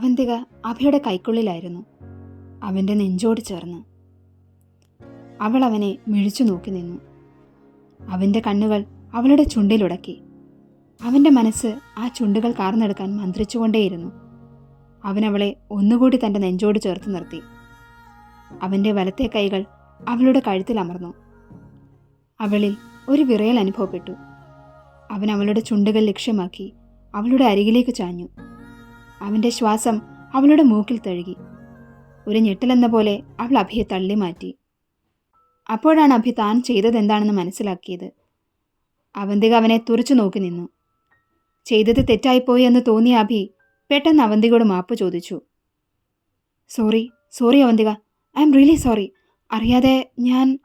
അവന്തിക അഭയുടെ കൈക്കുള്ളിലായിരുന്നു. അവന്റെ നെഞ്ചോട് ചേർന്ന്. അവൾ അവനെ മിഴിച്ചു നോക്കി നിന്നു. അവന്റെ കണ്ണുകൾ അവളുടെ ചുണ്ടിലുടക്കി. അവന്റെ മനസ്സ് ആ ചുണ്ടുകൾ കാർന്നെടുക്കാൻ മന്ത്രിച്ചുകൊണ്ടേയിരുന്നു. അവളെ ഒന്നുകൂടി തന്റെ നെഞ്ചോട് ചേർത്ത് നിർത്തി. അവന്റെ വലത്തെ കൈകൾ അവളുടെ കഴുത്തിൽ അമർന്നു. അവളിൽ ഒരു വിറയൽ അനുഭവപ്പെട്ടു. അവൻ അവളുടെ ചുണ്ടുകൾ ലക്ഷ്യമാക്കി അവളുടെ അരികിലേക്ക് ചാഞ്ഞു. അവന്റെ ശ്വാസം അവളുടെ മൂക്കിൽ തഴുകി. ഒരു ഞെട്ടലെന്ന പോലെ അവൾ അഭിയെ തള്ളി മാറ്റി. അപ്പോഴാണ് അഭി താൻ ചെയ്തതെന്താണെന്ന് മനസ്സിലാക്കിയത്. അവന്തിക അവനെ തുറച്ചു നോക്കി നിന്നു. ചെയ്തത് തെറ്റായിപ്പോയി എന്ന് തോന്നിയ അഭി പെട്ടെന്ന് അവന്തികയോട് മാപ്പ് ചോദിച്ചു. Sorry sorry Avantika. I am really sorry. അറിയാതെ ഞാൻ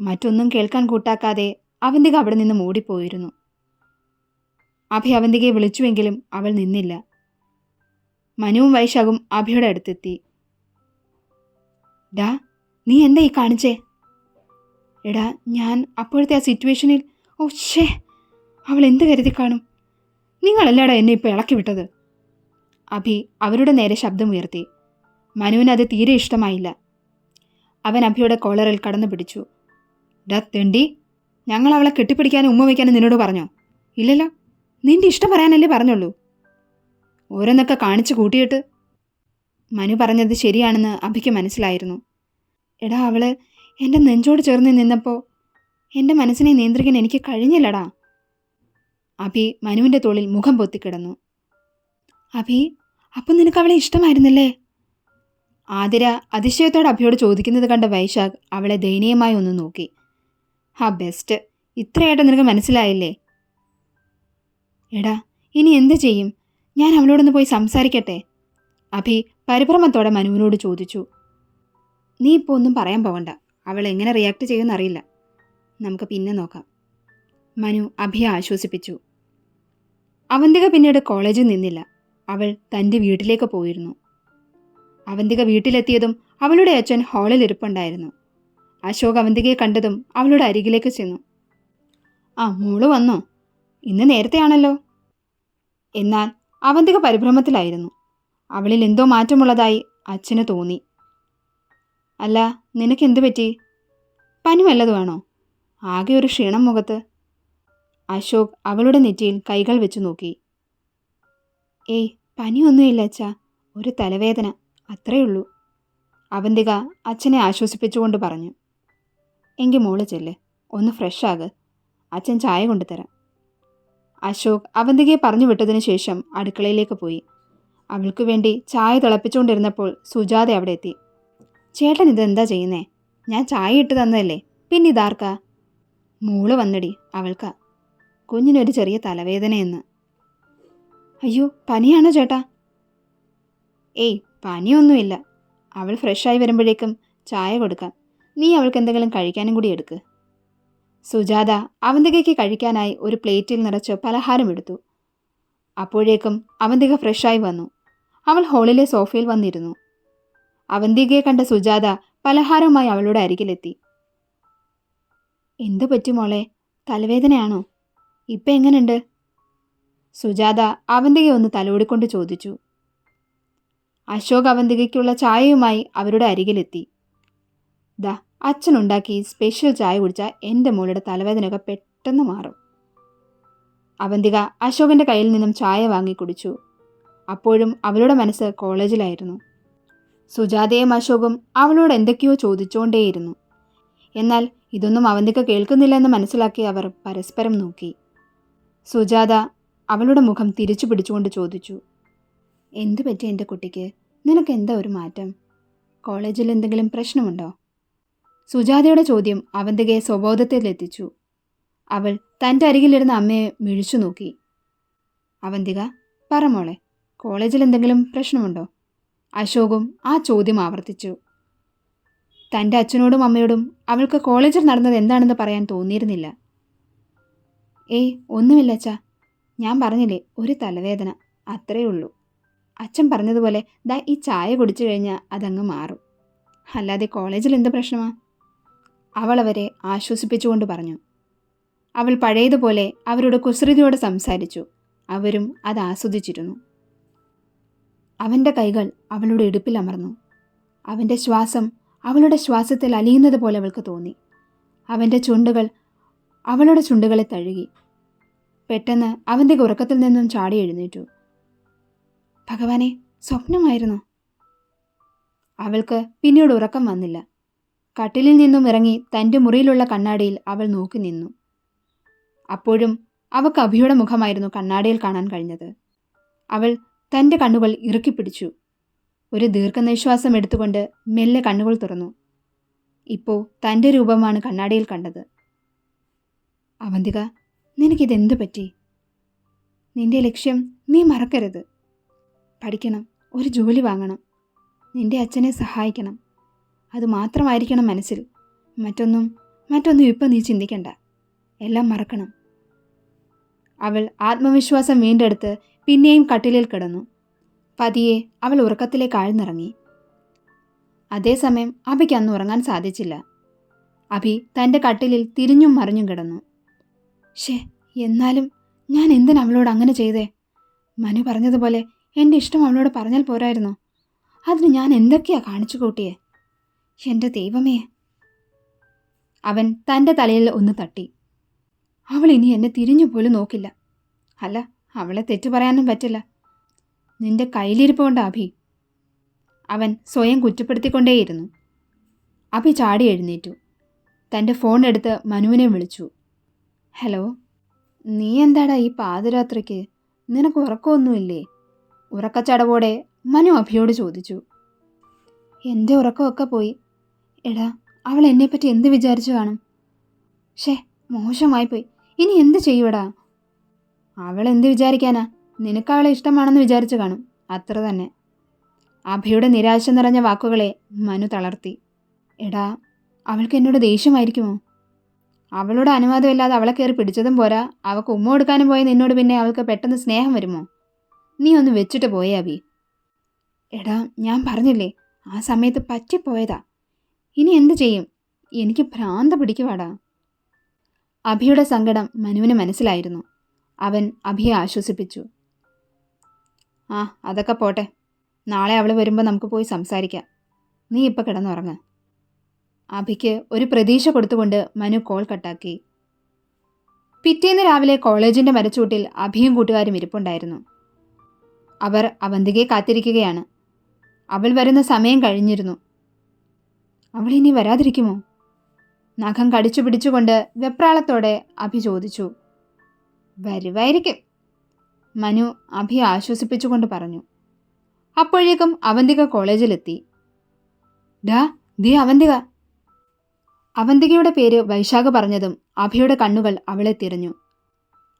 മറ്റൊന്നും കേൾക്കാൻ കൂട്ടാക്കാതെ അവന്തിക അവിടെ നിന്ന് മൂടിപ്പോയിരുന്നു. അഭി അവന്തികയെ വിളിച്ചുവെങ്കിലും അവൾ നിന്നില്ല. മനുവും വൈശാഖും അഭിയുടെ അടുത്തെത്തി. ഡാ നീ എന്താ ഈ കാണിച്ചേ? എടാ ഞാൻ അപ്പോഴത്തെ ആ സിറ്റുവേഷനിൽ ഓ ഷേ അവൾ എന്ത് കരുതി കാണും? നിങ്ങളല്ലടാ എന്നെ ഇപ്പോൾ ഇളക്കി വിട്ടത്? അഭി അവരുടെ നേരെ ശബ്ദമുയർത്തി. മനുവിന് അത് തീരെ ഇഷ്ടമായില്ല. അവൻ അഭിയുടെ കോളറിൽ കടന്നു പിടിച്ചു. ഡാ തെണ്ടി ഞങ്ങൾ അവളെ കെട്ടിപ്പിടിക്കാനും ഉമ്മ വയ്ക്കാനും നിന്നോട് പറഞ്ഞോ? ഇല്ലല്ലോ നിന്റെ ഇഷ്ടം പറയാനല്ലേ പറഞ്ഞുള്ളൂ. ഓരോന്നൊക്കെ കാണിച്ചു കൂട്ടിയിട്ട്. മനു പറഞ്ഞത് ശരിയാണെന്ന് അഭിക്ക് മനസ്സിലായിരുന്നു. എടാ അവൾ എന്റെ നെഞ്ചോട് ചേർന്ന് നിന്നപ്പോൾ എന്റെ മനസ്സിനെ നിയന്ത്രിക്കാൻ എനിക്ക് കഴിഞ്ഞില്ലടാ. അഭി മനുവിന്റെ തോളിൽ മുഖം പൊത്തിക്കിടന്നു. അഭി അപ്പം നിനക്ക് അവളെ ഇഷ്ടമായിരുന്നില്ലേ? ആതിര അതിശയത്തോടെ അഭിയോട് ചോദിക്കുന്നത് കണ്ട വൈശാഖ് അവളെ ദയനീയമായി ഒന്ന് നോക്കി. ആ ബെസ്റ്റ് ഇത്രയായിട്ട് നിനക്ക് മനസ്സിലായില്ലേ? എടാ ഇനി എന്ത് ചെയ്യും? ഞാൻ അവളോടൊന്ന് പോയി സംസാരിക്കട്ടെ? അഭി പരിഭ്രമത്തോടെ മനുവിനോട് ചോദിച്ചു. നീ ഇപ്പോൾ ഒന്നും പറയാൻ പോകണ്ട അവൾ എങ്ങനെ റിയാക്ട് ചെയ്യുമെന്ന് അറിയില്ല നമുക്ക് പിന്നെ നോക്കാം. മനു അഭിയെ ആശ്വസിപ്പിച്ചു. അവന്തിക പിന്നീട് കോളേജിൽ നിന്നില്ല. അവൾ തന്റെ വീട്ടിലേക്ക് പോയിരുന്നു. അവന്തിക വീട്ടിലെത്തിയതും അവളുടെ അച്ഛൻ ഹാളിൽ ഇരിപ്പുണ്ടായിരുന്നു. അശോക് അവന്തികയെ കണ്ടതും അവളുടെ അരികിലേക്ക് ചെന്നു. ആ മോൾ വന്നോ? ഇന്ന് നേരത്തെയാണല്ലോ? എന്നാൽ അവന്തിക പരിഭ്രമത്തിലായിരുന്നു. അവളിൽ എന്തോ മാറ്റമുള്ളതായി അച്ഛന് തോന്നി. അല്ല നിനക്കെന്തു പറ്റി? പനി വല്ലതുമാണോ ആകെ ഒരു ക്ഷീണം മുഖത്ത്. അശോക് അവളുടെ നെറ്റിയിൽ കൈകൾ വെച്ചു നോക്കി. ഏയ് പനിയൊന്നുമില്ല അച്ഛ. ഒരു തലവേദന. അത്രയേ ഉള്ളൂ. അവന്തിക അച്ഛനെ ആശ്വസിപ്പിച്ചുകൊണ്ട് പറഞ്ഞു. എങ്കിൽ മോൾ ചെല്ല്. ഒന്ന് ഫ്രഷ് ആക് അച്ഛൻ ചായ കൊണ്ടുതരാം. അശോക് അവന്തികയെ പറഞ്ഞു വിട്ടതിനു ശേഷം അടുക്കളയിലേക്ക് പോയി. അവൾക്കു വേണ്ടി ചായ തിളപ്പിച്ചുകൊണ്ടിരുന്നപ്പോൾ സുജാത അവിടെ എത്തി. ചേട്ടൻ ഇതെന്താ ചെയ്യുന്നേ? ഞാൻ ചായ ഇട്ട് തന്നതല്ലേ? പിന്നെ ഇതാർക്കാ? മൂൾ വന്നടി അവൾക്കാ. കുഞ്ഞിനൊരു ചെറിയ തലവേദനയെന്ന്. അയ്യോ പനിയാണോ ചേട്ടാ? ഏയ് പനിയൊന്നുമില്ല. അവൾ ഫ്രഷായി വരുമ്പോഴേക്കും ചായ കൊടുക്കാം. നീ അവൾക്ക് എന്തെങ്കിലും കഴിക്കാനും കൂടി എടുക്ക്. സുജാത അവന്തികയ്ക്ക് കഴിക്കാനായി ഒരു പ്ലേറ്റിൽ നിറച്ച് പലഹാരം എടുത്തു അപ്പോഴേക്കും അവന്തിക ഫ്രഷായി വന്നു. അവൾ ഹോളിലെ സോഫയിൽ വന്നിരുന്നു. അവന്തികയെ കണ്ട സുജാത പലഹാരവുമായി അവളുടെ അരികിലെത്തി. എന്തു പറ്റി മോളെ? തലവേദനയാണോ? ഇപ്പം എങ്ങനെയുണ്ട് സുജാത അവന്തികയെ ഒന്ന് തലോടിക്കൊണ്ട് ചോദിച്ചു. അശോക് അവന്തികയ്ക്കുള്ള ചായയുമായി അവരുടെ അരികിലെത്തി. ദാ അച്ഛനുണ്ടാക്കി സ്പെഷ്യൽ ചായ കുടിച്ചാൽ എന്റെ മോളുടെ തലവേദനയൊക്കെ പെട്ടെന്ന് മാറും. അവന്തിക അശോകന്റെ കയ്യിൽ നിന്നും ചായ വാങ്ങി കുടിച്ചു. അപ്പോഴും അവളുടെ മനസ്സ് കോളേജിലായിരുന്നു. സുജാതയും അശോകും അവളോട് എന്തൊക്കെയോ ചോദിച്ചുകൊണ്ടേയിരുന്നു എന്നാൽ ഇതൊന്നും അവന്തിക കേൾക്കുന്നില്ല എന്ന് മനസ്സിലാക്കി അവർ പരസ്പരം നോക്കി. സുജാത അവളുടെ മുഖം തിരിച്ചു പിടിച്ചുകൊണ്ട് ചോദിച്ചു എന്തു പറ്റി എന്റെ കുട്ടിക്ക്? നിനക്ക് എന്താ ഒരു മാറ്റം? കോളേജിൽ എന്തെങ്കിലും പ്രശ്നമുണ്ടോ? സുജാതയുടെ ചോദ്യം അവന്തികയെ സ്വബോധത്തിലെത്തിച്ചു. അവൾ തന്റെ അരികിലിരുന്ന അമ്മയെ മിഴിച്ചു നോക്കി. അവന്തിക പറ മോളെ കോളേജിൽ എന്തെങ്കിലും പ്രശ്നമുണ്ടോ? അശോകും ആ ചോദ്യം ആവർത്തിച്ചു. തന്റെ അച്ഛനോടും അമ്മയോടും അവൾക്ക് കോളേജിൽ നടന്നത് എന്താണെന്ന് പറയാൻ തോന്നിയിരുന്നില്ല. ഏയ് ഒന്നുമില്ല അച്ഛാ. ഞാൻ പറഞ്ഞില്ലേ ഒരു തലവേദന. അത്രയേ ഉള്ളൂ. അച്ഛൻ പറഞ്ഞതുപോലെ ദാ ഈ ചായ കുടിച്ചു കഴിഞ്ഞാൽ അതങ്ങ് മാറും. അല്ലാതെ കോളേജിൽ എന്ത് പ്രശ്നമാ? അവൾ അവരെ ആശ്വസിപ്പിച്ചുകൊണ്ട് പറഞ്ഞു. അവൾ പഴയതുപോലെ അവരോട് കുസൃതിയോട് സംസാരിച്ചു. അവരും അത് ആസ്വദിച്ചിരുന്നു. അവന്റെ കൈകൾ അവളുടെ ഇടുപ്പിൽ അമർന്നു. അവന്റെ ശ്വാസം അവളുടെ ശ്വാസത്തിൽ അലിയുന്നത് പോലെ അവൾക്ക് തോന്നി. അവന്റെ ചുണ്ടുകൾ അവളുടെ ചുണ്ടുകളെ തഴുകി. പെട്ടെന്ന് അവന്റെ ഉറക്കത്തിൽ നിന്നും ചാടി എഴുന്നേറ്റു. ഭഗവാനെ സ്വപ്നമായിരുന്നു? അവൾക്ക് പിന്നീട് ഉറക്കം വന്നില്ല. കട്ടിലിൽ നിന്നും ഇറങ്ങി തന്റെ മുറിയിലുള്ള കണ്ണാടിയിൽ അവൾ നോക്കി നിന്നു. അപ്പോഴും അവൾക്ക് അഭിയുടെ മുഖമായിരുന്നു കണ്ണാടിയിൽ കാണാൻ കഴിഞ്ഞത്. അവൾ തന്റെ കണ്ണുകൾ ഇറുക്കിപ്പിടിച്ചു ഒരു ദീർഘനിശ്വാസം എടുത്തുകൊണ്ട് മെല്ലെ കണ്ണുകൾ തുറന്നു. ഇപ്പോൾ തന്റെ രൂപമാണ് കണ്ണാടിയിൽ കണ്ടത്. അവന്തിക നിനക്കിതെന്ത് പറ്റി? നിന്റെ ലക്ഷ്യം നീ മറക്കരുത്. പഠിക്കണം ഒരു ജോലി വാങ്ങണം. നിന്റെ അച്ഛനെ സഹായിക്കണം. അത് മാത്രമായിരിക്കണം മനസ്സിൽ. മറ്റൊന്നും മറ്റൊന്നും ഇപ്പം നീ ചിന്തിക്കണ്ട. എല്ലാം മറക്കണം. അവൾ ആത്മവിശ്വാസം വീണ്ടെടുത്ത് പിന്നെയും കട്ടിലിൽ കിടന്നു. പതിയെ അവൾ ഉറക്കത്തിലേക്ക് ആഴ്ന്നിറങ്ങി. അതേസമയം അഭിക്ക് അന്ന് ഉറങ്ങാൻ സാധിച്ചില്ല. അഭി തന്റെ കട്ടിലിൽ തിരിഞ്ഞും മറിഞ്ഞും കിടന്നു. ഷേ എന്നാലും ഞാൻ എന്തിനാ അവളോട് അങ്ങനെ ചെയ്തേ? മനു പറഞ്ഞതുപോലെ എന്റെ ഇഷ്ടം അവളോട് പറഞ്ഞാൽ പോരായിരുന്നു? അതിന് ഞാൻ എന്തൊക്കെയാ കാണിച്ചു കൂട്ടിയേ എന്റെ ദൈവമേ. അവൻ തന്റെ തലയിൽ ഒന്ന് തട്ടി. അവൾ ഇനി എന്നെ തിരിഞ്ഞു പോലും നോക്കില്ല. അല്ല അവളെ തെറ്റു പറയാനും പറ്റില്ല. നിന്റെ കയ്യിലിരിപ്പ് കൊണ്ട് അഭി. അവൻ സ്വയം കുറ്റപ്പെടുത്തിക്കൊണ്ടേയിരുന്നു. അഭി ചാടി എഴുന്നേറ്റു. തന്റെ ഫോൺ എടുത്ത് മനുവിനെ വിളിച്ചു. ഹലോ നീ എന്താടാ ഈ പാതിരാത്രിക്ക്? നിനക്ക് ഉറക്കമൊന്നുമില്ലേ? ഉറക്കച്ചടവോടെ മനു അഭിയോട് ചോദിച്ചു. എന്റെ ഉറക്കമൊക്കെ പോയി. എടാ അവൾ എന്നെപ്പറ്റി എന്ത് വിചാരിച്ചു കാണും? ഷേ മോശമായിപ്പോയി. ഇനി എന്ത് ചെയ്യുവടാ? അവൾ എന്ത് വിചാരിക്കാനാ? നിനക്ക് അവളെ ഇഷ്ടമാണെന്ന് വിചാരിച്ചു കാണും. അത്ര തന്നെ. അഭയുടെ നിരാശ നിറഞ്ഞ വാക്കുകളെ മനു തളർത്തി. എടാ അവൾക്ക് എന്നോട് ദേഷ്യമായിരിക്കുമോ? അവളോട് അനുവാദമില്ലാതെ അവളെ കയറി പിടിച്ചതും പോരാ. അവൾക്ക് ഉമ്മ കൊടുക്കാനും പോയ നിന്നോട് പിന്നെ അവൾക്ക് പെട്ടെന്ന് സ്നേഹം വരുമോ? നീ ഒന്ന് വെച്ചിട്ട് പോയേ അഭി എടാ ഞാൻ പറഞ്ഞില്ലേ ആ സമയത്ത് പറ്റിപ്പോയതാ. ഇനി എന്തു ചെയ്യും? എനിക്ക് ഭ്രാന്ത പിടിക്കുവാടാ. അഭിയുടെ സങ്കടം മനുവിന് മനസ്സിലായിരുന്നു. അവൻ അഭിയെ ആശ്വസിപ്പിച്ചു. ആ അതൊക്കെ പോട്ടെ. നാളെ അവൾ വരുമ്പോൾ നമുക്ക് പോയി സംസാരിക്കാം. നീ ഇപ്പം കിടന്നുറങ്ങ. അഭിക്ക് ഒരു പ്രതീക്ഷ കൊടുത്തുകൊണ്ട് മനു കോൾ കട്ടാക്കി. പിറ്റേന്ന് രാവിലെ കോളേജിന്റെ മരച്ചൂട്ടിൽ അഭിയും കൂട്ടുകാരും ഇരിപ്പുണ്ടായിരുന്നു. അവർ അവന്തികയെ കാത്തിരിക്കുകയാണ്. അവൾ വരുന്ന സമയം കഴിഞ്ഞിരുന്നു. അവൾ ഇനി വരാതിരിക്കുമോ? നഖം കടിച്ചു പിടിച്ചുകൊണ്ട് വെപ്രാളത്തോടെ അഭി ചോദിച്ചു. വരുവായിരിക്കും. മനു അഭി ആശ്വസിപ്പിച്ചുകൊണ്ട് പറഞ്ഞു. അപ്പോഴേക്കും അവന്തിക കോളേജിലെത്തി. ഡാ ദേ അവന്തിക. അവന്തികയുടെ പേര് വൈശാഖ പറഞ്ഞതും അഭിയുടെ കണ്ണുകൾ അവളെ തിരഞ്ഞു.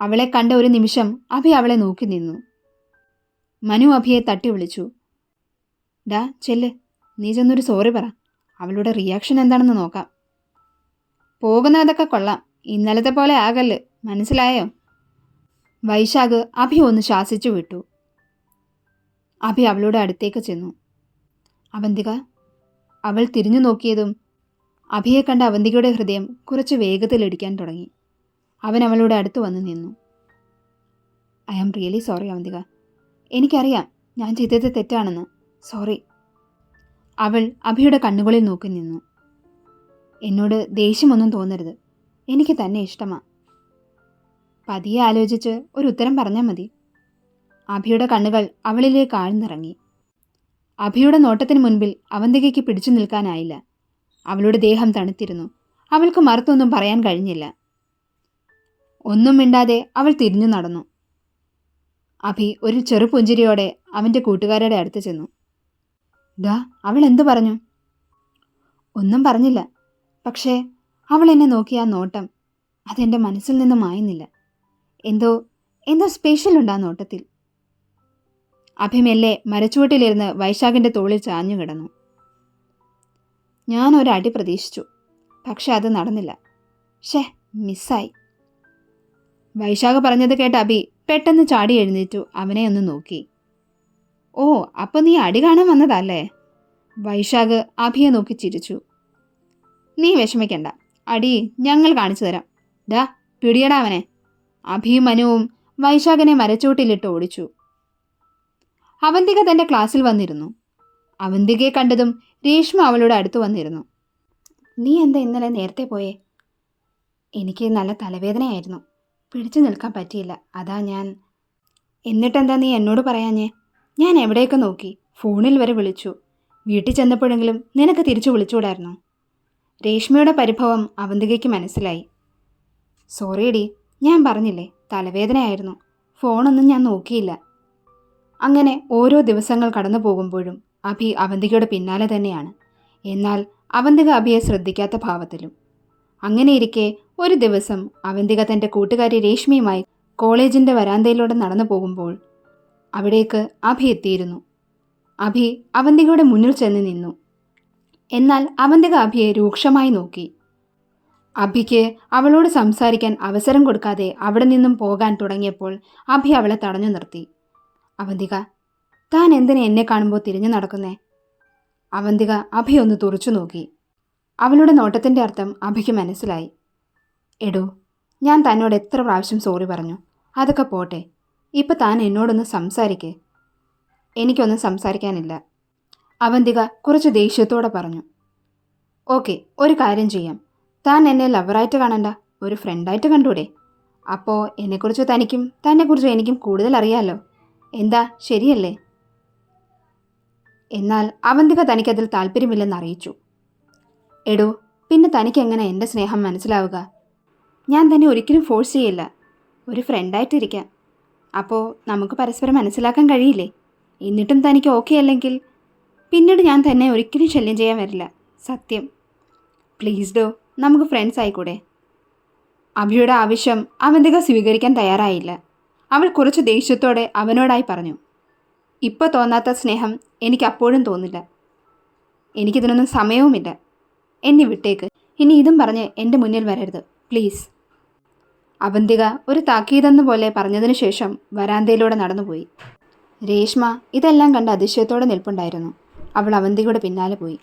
അവളെ കണ്ട ഒരു നിമിഷം അഭി അവളെ നോക്കി നിന്നു. മനു അഭിയെ തട്ടി വിളിച്ചു. ഡാ ചെല്ല്. നീ ചെന്നൊരു സോറി പറ. അവളുടെ റിയാക്ഷൻ എന്താണെന്ന് നോക്കാം. പോകുന്നതൊക്കെ കൊള്ളാം. ഇന്നലത്തെ പോലെ ആകല്ല്. മനസ്സിലായോ? വൈശാഖ് അഭി ഒന്ന് ശാസിച്ചു വിട്ടു. അഭി അവളുടെ അടുത്തേക്ക് ചെന്നു. അവന്തിക അവൾ തിരിഞ്ഞു നോക്കിയതും അഭിയെ കണ്ട അവന്തികയുടെ ഹൃദയം കുറച്ച് വേഗത്തിലിടിക്കാൻ തുടങ്ങി. അവൻ അവളുടെ അടുത്ത് വന്ന് നിന്നു. I am really sorry Avantika. എനിക്കറിയാം ഞാൻ ചെയ്തത് തെറ്റാണെന്ന്. സോറി അവൾ അഭിയുടെ കണ്ണുകളിൽ നോക്കി നിന്നു. എന്നോട് ദേഷ്യമൊന്നും തോന്നരുത്. എനിക്ക് തന്നെ ഇഷ്ടമാ. പതിയെ ആലോചിച്ച് ഒരു ഉത്തരം പറഞ്ഞാൽ മതി. അഭിയുടെ കണ്ണുകൾ അവളിലേക്ക് ആഴ്ന്നിറങ്ങി. അഭിയുടെ നോട്ടത്തിന് മുൻപിൽ അവന്തികയ്ക്ക് പിടിച്ചു നിൽക്കാനായില്ല. അവളുടെ ദേഹം തണുത്തിരുന്നു. അവൾക്ക് മറുത്തൊന്നും പറയാൻ കഴിഞ്ഞില്ല. ഒന്നും മിണ്ടാതെ അവൾ തിരിഞ്ഞു നടന്നു. അഭി ഒരു ചെറുപുഞ്ചിരിയോടെ അവന്റെ കൂട്ടുകാരുടെ അടുത്ത് ചെന്നു. ഡാ അവൾ എന്തു പറഞ്ഞു? ഒന്നും പറഞ്ഞില്ല. പക്ഷേ അവൾ എന്നെ നോക്കിയ ആ നോട്ടം അതെന്റെ മനസ്സിൽ നിന്ന് മായുന്നില്ല. എന്തോ എന്തോ സ്പെഷ്യൽ ഉണ്ട് ആ നോട്ടത്തിൽ. അഭിമെല്ലെ മരച്ചുവട്ടിലിരുന്ന് വൈശാഖിന്റെ തോളിൽ ചാഞ്ഞു കിടന്നു. ഞാൻ ഒരടി പ്രതീക്ഷിച്ചു. പക്ഷെ അത് നടന്നില്ല. ഷേ മിസ്സായി വൈശാഖ് പറഞ്ഞത് കേട്ട് അഭി പെട്ടെന്ന് ചാടി എഴുന്നേറ്റു. അവനെ ഒന്ന് നോക്കി. ഓ അപ്പോൾ നീ അടി കാണാൻ വന്നതല്ലേ? വൈശാഖ് അഭിയെ നോക്കി ചിരിച്ചു. നീ വിഷമിക്കണ്ട. അടി ഞങ്ങൾ കാണിച്ചു തരാം. ഡാ പിടിയടാവനെ അഭിയും മനുവും വൈശാഖിനെ മരച്ചോട്ടിലിട്ട് ഓടിച്ചു. അവന്തിക തന്റെ ക്ലാസ്സിൽ വന്നിരുന്നു. അവന്തികയെ കണ്ടതും രേഷ്മ അവളുടെ അടുത്ത് വന്നിരുന്നു. നീ എന്താ ഇന്നലെ നേരത്തെ പോയേ? എനിക്ക് നല്ല തലവേദനയായിരുന്നു. പിടിച്ചു നിൽക്കാൻ പറ്റിയില്ല. അതാ ഞാൻ. എന്നിട്ടെന്താ നീ എന്നോട് പറയാഞ്ഞേ? ഞാൻ എവിടെയൊക്കെ നോക്കി ഫോണിൽ വരെ വിളിച്ചു. വീട്ടിൽ ചെന്നപ്പോഴെങ്കിലും നിനക്ക് തിരിച്ചു വിളിച്ചുകൂടായിരുന്നു? രേഷ്മയുടെ പരിഭവം അവന്തികയ്ക്ക് മനസ്സിലായി. സോറിയടി ഞാൻ പറഞ്ഞില്ലേ തലവേദനയായിരുന്നു. ഫോണൊന്നും ഞാൻ നോക്കിയില്ല. അങ്ങനെ ഓരോ ദിവസങ്ങൾ കടന്നു പോകുമ്പോഴും അഭി അവന്തികയുടെ പിന്നാലെ തന്നെയാണ്. എന്നാൽ അവന്തിക അഭിയെ ശ്രദ്ധിക്കാത്ത ഭാവത്തിലും. അങ്ങനെയിരിക്കെ ഒരു ദിവസം അവന്തിക തന്റെ കൂട്ടുകാരി രേഷ്മയുമായി കോളേജിന്റെ വരാന്തയിലൂടെ നടന്നു പോകുമ്പോൾ അവിടേക്ക് അഭി എത്തിയിരുന്നു. അഭി അവന്തികയുടെ മുന്നിൽ ചെന്ന് നിന്നു. എന്നാൽ അവന്തിക അഭിയെ രൂക്ഷമായി നോക്കി. അഭിക്ക് അവളോട് സംസാരിക്കാൻ അവസരം കൊടുക്കാതെ അവിടെ നിന്നും പോകാൻ തുടങ്ങിയപ്പോൾ അഭി അവളെ തടഞ്ഞു നിർത്തി. അവന്തിക താൻ എന്തിനെ എന്നെ കാണുമ്പോൾ തിരിഞ്ഞു നടക്കുന്നേ? അവന്തിക അഭി ഒന്ന് തുറച്ചു നോക്കി. അവളുടെ നോട്ടത്തിന്റെ അർത്ഥം അഭിക്ക് മനസ്സിലായി. എടോ ഞാൻ തന്നോട് എത്ര പ്രാവശ്യം സോറി പറഞ്ഞു. അതൊക്കെ പോട്ടെ. ഇപ്പം താൻ എന്നോടൊന്ന് സംസാരിക്കേ. എനിക്കൊന്നും സംസാരിക്കാനില്ല. അവന്തിക കുറച്ച് ദേഷ്യത്തോടെ പറഞ്ഞു. ഓക്കെ ഒരു കാര്യം ചെയ്യാം. താൻ എന്നെ ലവറായിട്ട് കാണണ്ട ഒരു ഫ്രണ്ടായിട്ട് കണ്ടൂടെ. അപ്പോൾ എന്നെക്കുറിച്ച് തനിക്കും തന്നെക്കുറിച്ച് എനിക്കും കൂടുതൽ അറിയാമല്ലോ എന്താ ശരിയല്ലേ? എന്നാൽ അവന്തിക തനിക്കതിൽ താല്പര്യമില്ലെന്ന് അറിയിച്ചു. എടോ പിന്നെ തനിക്ക് എങ്ങനെ എന്റെ സ്നേഹം മനസ്സിലാവുക? ഞാൻ തന്നെ ഒരിക്കലും ഫോഴ്സ് ചെയ്യില്ല. ഒരു ഫ്രണ്ടായിട്ടിരിക്കാം അപ്പോൾ നമുക്ക് പരസ്പരം മനസ്സിലാക്കാൻ കഴിയില്ലേ? എന്നിട്ടും തനിക്ക് ഓക്കെ അല്ലെങ്കിൽ പിന്നീട് ഞാൻ തന്നെ ഒരിക്കലും ശല്യം ചെയ്യാൻ വരില്ല. സത്യം. പ്ലീസ് ഡോ നമുക്ക് ഫ്രണ്ട്സ് ആയിക്കൂടെ? അഭിയുടെ ആവശ്യം അവന്തിക സ്വീകരിക്കാൻ തയ്യാറായില്ല. അവൾ കുറച്ച് ദേഷ്യത്തോടെ അവനോടായി പറഞ്ഞു ഇപ്പോൾ തോന്നാത്ത സ്നേഹം എനിക്ക് അപ്പോഴും തോന്നില്ല. എനിക്കിതിനൊന്നും സമയവുമില്ല. എന്നെ വിട്ടേക്ക്. ഇനി ഇതും പറഞ്ഞ് എന്റെ മുന്നിൽ വരരുത്. പ്ലീസ് അവന്തിക ഒരു താക്കീതെന്ന പോലെ പറഞ്ഞതിനു ശേഷം വരാന്തയിലൂടെ നടന്നുപോയി. രേഷ്മ ഇതെല്ലാം കണ്ട് അതിശയത്തോടെ നിൽപ്പുണ്ടായിരുന്നു. അവൾ അവന്തികയുടെ പിന്നാലെ പോയി.